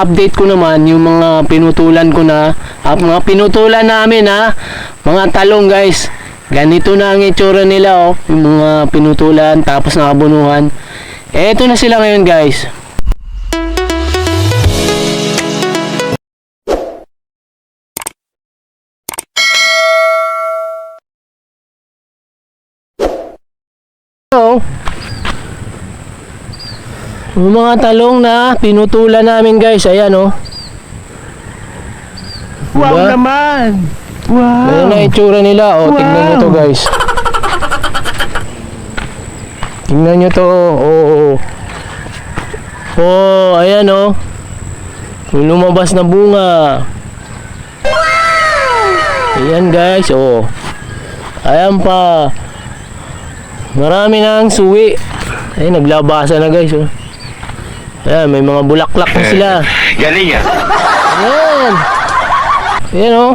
update ko naman yung mga pinutulan ko na at mga pinutulan namin ha mga talong guys. Ganito na ang itsura nila oh. Yung mga pinutulan tapos nakabunuhan. Eto na sila ngayon guys. So, yung mga talong na pinutulan namin guys, ayan oh. Wow Diba? naman! Wow! Ayan na itsura nila. O, tingnan nyo to Wow. guys. Tingnan nyo to. Oo. Oh, oh. ayan oh. Yung lumabas na bunga. Ayan guys. Oh. Ayan pa. Marami na ang suwi. Ay, naglabasa na guys. Oh. Ayan, may mga bulaklak na sila. Galing ah! Ayan. Ayan o.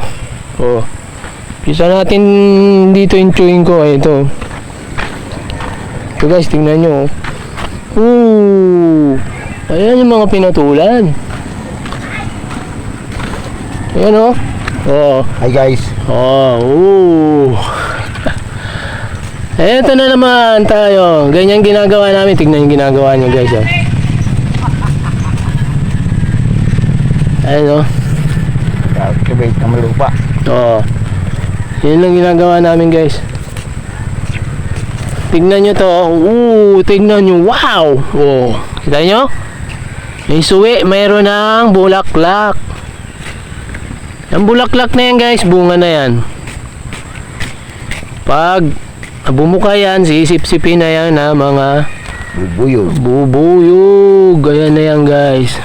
Oh. Pisa natin dito yung chewing ko. Ay, ito. Ito guys, tingnan nyo. oh. Ooh. Ayan yung mga pinatulan. Ayan o. Oh. Hi guys. Oh. Ooh. Eto na naman tayo. Ganyan ginagawa namin. Tignan yung ginagawa nyo guys. Oh. Ayan o. Activate ng lupa. Oo. Yun lang ginagawa namin guys. Tignan nyo to. Oo, tignan nyo. Wow! Oo. Kita nyo? May suwi. Mayroon ng bulaklak. Ang bulaklak na yan guys, bunga na yan. Pag bumuka yan, sisip-sipin na yan na mga Bubuyog. bubuyog. Ayan na yan guys.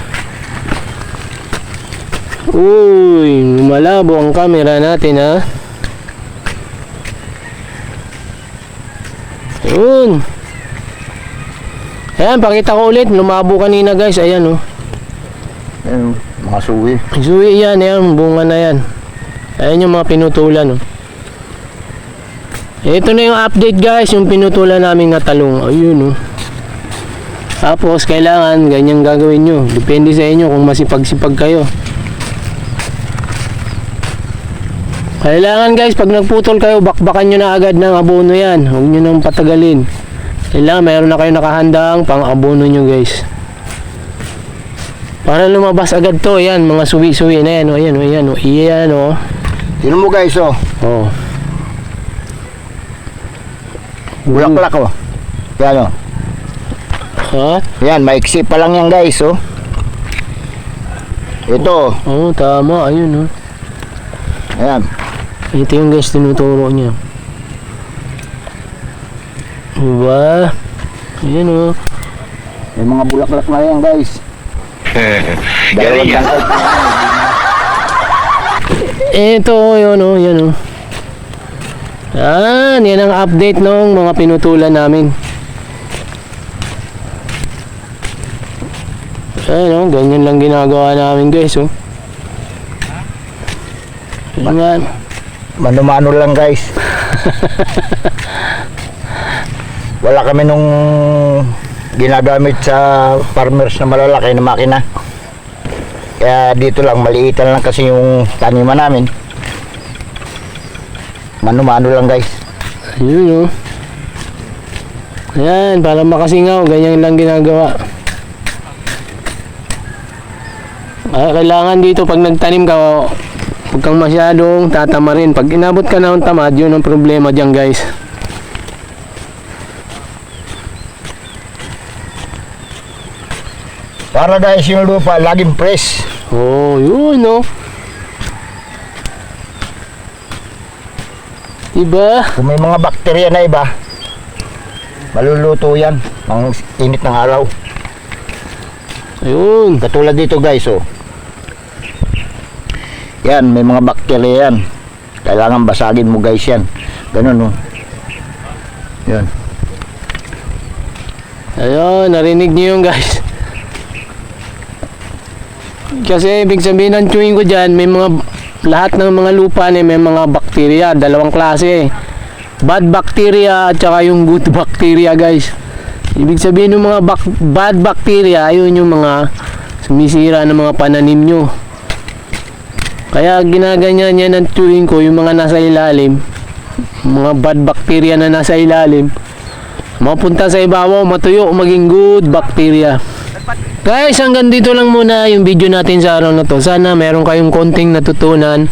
Uy, malabo ang camera natin ha. Yun. Ayan, pakita ko ulit. Lumabo kanina guys. Ayan oh. Ayan, mga suwi. Suwi yan. Ayan, bunga na yan. Ayan yung mga pinutulan oh. Ito na yung update guys. Yung pinutulan namin na talong. Ayun oh. Tapos, kailangan ganyan gagawin nyo. Depende sa inyo kung masipag-sipag kayo. Kailangan guys, pag nagputol kayo, bakbakan nyo na agad ng abono yan. Huwag nyo nang patagalin. Kailangan mayroon na kayo nakahandang pang abono nyo guys. Para lumabas agad to, yan, mga suwi-suwi na yan, o, yan, o, yan, o, yan, o. Tignan mo guys oh. Oh. Bulaklak oh. Yan oh. Ha? Yan, maiksi pa lang yan guys oh. Ito. Oo, oh, tama, ayun, o. Ayan. Ito yung guys, tinuturo niya. Diba? Ayan, o. May mga bulaklak na yan guys. Galing yan. Ito, yun o, yan o. Yan, yan ang update ng mga pinutulan namin. Ayan o, ganyan lang ginagawa namin guys o. Yan. Mano-mano lang guys. Wala kami nung ginagamit sa farmers na malalaki na makina. Kaya dito lang, maliitan lang kasi yung taniman namin. Mano-mano lang guys. Ayun o. Ayan, para makasingaw, ganyan lang ginagawa. Ah, kailangan dito pag nagtanim ka, huwag kang masyadong tatama rin. Pag inabot ka na ng tamad, yun ang problema dyan guys. Para guys yung lupa, laging fresh. Oh, yun o. Diba? Kung may mga bakterya na iba, maluluto yan ang init ng araw. Ayun. Katulad dito guys, oh. Yan, may mga bakterya yan. Kailangan basagin mo guys yan. Ganun, oh. Yan. Ayun, narinig niyo yun guys. Kasi ibig sabihin ng chewing ko dyan, may mga, lahat ng mga lupa ni may mga bakterya, dalawang klase. Bad bacteria at saka yung good bacteria guys. Ibig sabihin ng mga bak- bad bacteria, ayun yung mga sumisira ng mga pananim nyo. Kaya ginaganyan niya ng chewing ko yung mga nasa ilalim, mga bad bacteria na nasa ilalim, mapunta sa ibabaw, matuyo, maging good bacteria. Guys, hanggang dito lang muna yung video natin sa araw na to. Sana meron kayong konting natutunan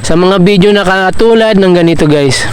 sa mga video na katulad ng ganito guys.